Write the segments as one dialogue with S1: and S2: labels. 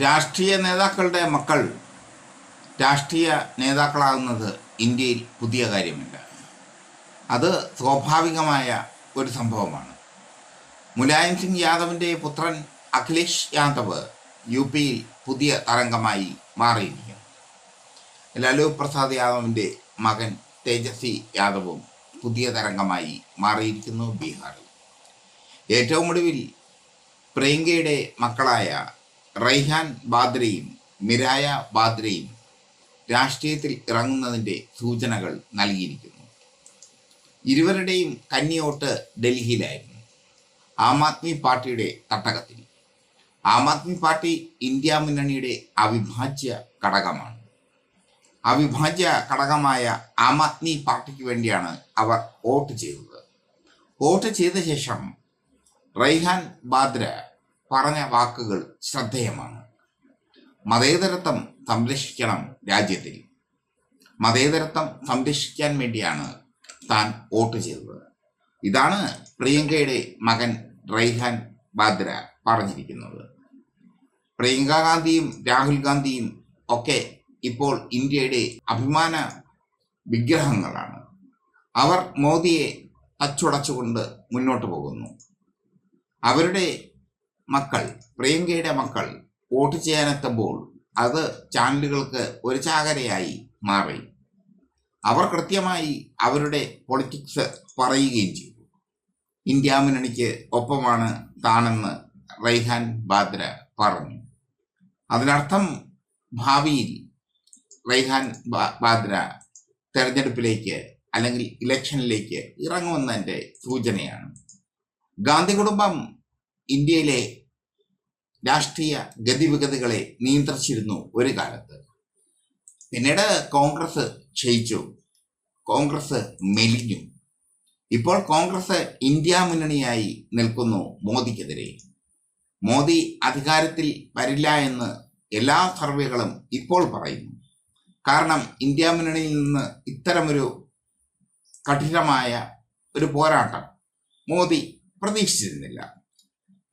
S1: രാഷ്ട്രീയ നേതാക്കളുടെ മക്കൾ രാഷ്ട്രീയ നേതാക്കളാകുന്നത് ഇന്ത്യയിൽ പുതിയ കാര്യമില്ല. അത് സ്വാഭാവികമായ ഒരു സംഭവമാണ്. മുലായം സിംഗ് യാദവിന്റെ പുത്രൻ അഖിലേഷ് യാദവ് യു പിയിൽ പുതിയ തരംഗമായി മാറിയിരിക്കുന്നു. ലാലു പ്രസാദ് യാദവിന്റെ മകൻ തേജസ്വി യാദവും പുതിയ തരംഗമായി മാറിയിരിക്കുന്നു ബീഹാറിൽ. ഏറ്റവും ഒടുവിൽ പ്രിയങ്കയുടെ മക്കളായ റൈഹാൻ ബാദ്രയും മിരായ ബാദ്രയും രാഷ്ട്രീയത്തിൽ ഇറങ്ങുന്നതിന്റെ സൂചനകൾ നൽകിയിരിക്കുന്നു. ഇരുവരുടെയും കന്നിയോട്ട് ഡൽഹിയിലായിരുന്നു. ആം ആദ്മി പാർട്ടിയുടെ തട്ടകത്തിൽ. ആം ആദ്മി പാർട്ടി ഇന്ത്യ മുന്നണിയുടെ അവിഭാജ്യ ഘടകമാണ്. അവിഭാജ്യ ഘടകമായ ആം ആദ്മി പാർട്ടിക്ക് വേണ്ടിയാണ് അവർ വോട്ട് ചെയ്തത്. വോട്ട് ചെയ്ത ശേഷം റൈഹാൻ ബാദ്ര പറഞ്ഞ വാക്കുകൾ ശ്രദ്ധേയമാണ്. മതേതരത്വം സംരക്ഷിക്കണം രാജ്യത്തിൽ. മതേതരത്വം സംരക്ഷിക്കാൻ വേണ്ടിയാണ് താൻ വോട്ട് ചെയ്തത്. ഇതാണ് പ്രിയങ്കയുടെ മകൻ റൈഹാൻ ബാദ്ര പറഞ്ഞിരിക്കുന്നത്. പ്രിയങ്ക ഗാന്ധിയും രാഹുൽ ഗാന്ധിയും ഒക്കെ ഇപ്പോൾ ഇന്ത്യയുടെ അഭിമാന വിഗ്രഹങ്ങളാണ്. അവർ മോദിയെ തച്ചുടച്ചുകൊണ്ട് മുന്നോട്ട് പോകുന്നു. അവരുടെ മക്കൾ പ്രിയങ്കയുടെ മക്കൾ വോട്ട് ചെയ്യാനെത്തുമ്പോൾ അത് ചാനലുകൾക്ക് ഒരു ചാകരയായി മാറി. അവർ കൃത്യമായി അവരുടെ പൊളിറ്റിക്സ് പറയുകയും ചെയ്തു. ഇന്ത്യ മുന്നണിക്ക് ഒപ്പമാണ് താനെന്ന് റൈഹാൻ ബാദ്ര പറഞ്ഞു. അതിനർത്ഥം ഭാവിയിൽ റൈഹാൻ ബാദ്ര തെരഞ്ഞെടുപ്പിലേക്ക് അല്ലെങ്കിൽ ഇലക്ഷനിലേക്ക് ഇറങ്ങുമെന്നതിന്റെ സൂചനയാണ്. ഗാന്ധി കുടുംബം ഇന്ത്യയിലെ രാഷ്ട്രീയ ഗതിവിഗതികളെ നിയന്ത്രിച്ചിരുന്നു ഒരു കാലത്ത്. പിന്നീട് കോൺഗ്രസ് ക്ഷയിച്ചു. കോൺഗ്രസ് മെലിഞ്ഞു. ഇപ്പോൾ കോൺഗ്രസ് ഇന്ത്യ മുന്നണിയായി നിൽക്കുന്നു മോദിക്കെതിരെ. മോദി അധികാരത്തിൽ വരില്ല എന്ന് എല്ലാ സർവേകളും ഇപ്പോൾ പറയുന്നു. കാരണം ഇന്ത്യ മുന്നണിയിൽ നിന്ന് ഇത്തരമൊരു കഠിനമായ ഒരു പോരാട്ടം മോദി പ്രതീക്ഷിച്ചിരുന്നില്ല.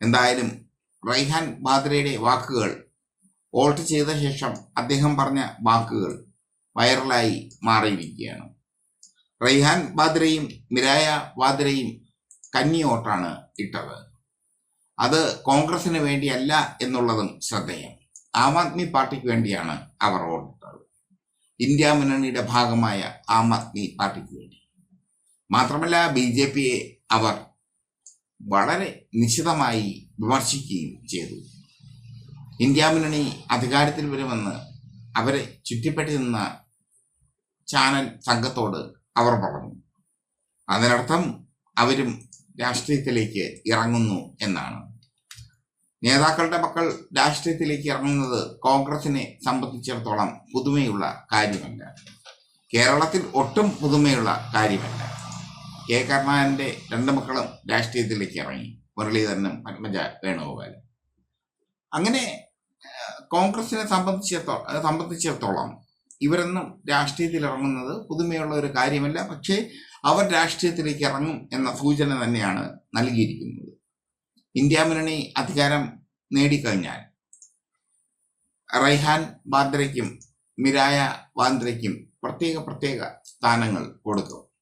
S1: എന്തായാലും റൈഹാൻ ബാദ്രയുടെ വാക്കുകൾ വോട്ട് ചെയ്ത ശേഷം അദ്ദേഹം പറഞ്ഞ വാക്കുകൾ വൈറലായി മാറിയിരിക്കുകയാണ്. റൈഹാൻ ബാദ്രയും മിരായ ബാദ്രയും കന്നി വോട്ടാണ് ഇട്ടത്. അത് കോൺഗ്രസിന് വേണ്ടിയല്ല എന്നുള്ളതും ശ്രദ്ധേയം. ആം ആദ്മി പാർട്ടിക്ക് വേണ്ടിയാണ് അവർ വോട്ടിട്ടത് ഇന്ത്യ മുന്നണിയുടെ ഭാഗമായ ആം ആദ്മി പാർട്ടിക്ക് വേണ്ടി. മാത്രമല്ല ബി ജെ പിയെ അവർ വളരെ നിശിതമായി വിമർശിക്കുകയും ചെയ്തു. ഇന്ത്യ മുന്നണി അധികാരത്തിൽ വരുമെന്ന് അവരെ ചുറ്റിപ്പറ്റി നിന്ന ചാനൽ സംഘത്തോട് അവർ പറഞ്ഞു. അതിനർത്ഥം അവരും രാഷ്ട്രീയത്തിലേക്ക് ഇറങ്ങുന്നു എന്നാണ്. നേതാക്കളുടെ മക്കൾ രാഷ്ട്രീയത്തിലേക്ക് ഇറങ്ങുന്നത് കോൺഗ്രസിനെ സംബന്ധിച്ചിടത്തോളം പുതുമയുള്ള കാര്യമല്ല. കേരളത്തിൽ ഒട്ടും പുതുമയുള്ള കാര്യമല്ല. കെ കരുണാകരന്റെ രണ്ട് മക്കളും രാഷ്ട്രീയത്തിലേക്ക് ഇറങ്ങി. മുരളീധരനും പത്മജ വേണുഗോപാലും. അങ്ങനെ കോൺഗ്രസിനെ സംബന്ധിച്ചിടത്തോളം സംബന്ധിച്ചിടത്തോളം ഇവരൊന്നും രാഷ്ട്രീയത്തിൽ ഇറങ്ങുന്നത് പുതുമയുള്ള ഒരു കാര്യമല്ല. പക്ഷേ അവർ രാഷ്ട്രീയത്തിലേക്ക് ഇറങ്ങും എന്ന സൂചന തന്നെയാണ് നൽകിയിരിക്കുന്നത്. ഇന്ത്യ മുന്നണി അധികാരം നേടിക്കഴിഞ്ഞാൽ റൈഹാൻ ബാദ്രയ്ക്കും മിരായ ബാന്ദ്രയ്ക്കും പ്രത്യേക പ്രത്യേക സ്ഥാനങ്ങൾ കൊടുക്കും.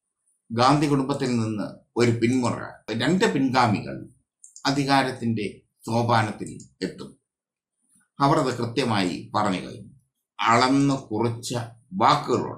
S1: ഗാന്ധി കുടുംബത്തിൽ നിന്ന് ഒരു പിന്മുറ രണ്ട് പിൻഗാമികൾ അധികാരത്തിന്റെ സോപാനത്തിൽ എത്തും. അവർ അത് കൃത്യമായി പറഞ്ഞു കഴിഞ്ഞു. അളന്ന് കുറിച്ച വാക്കുകളോട്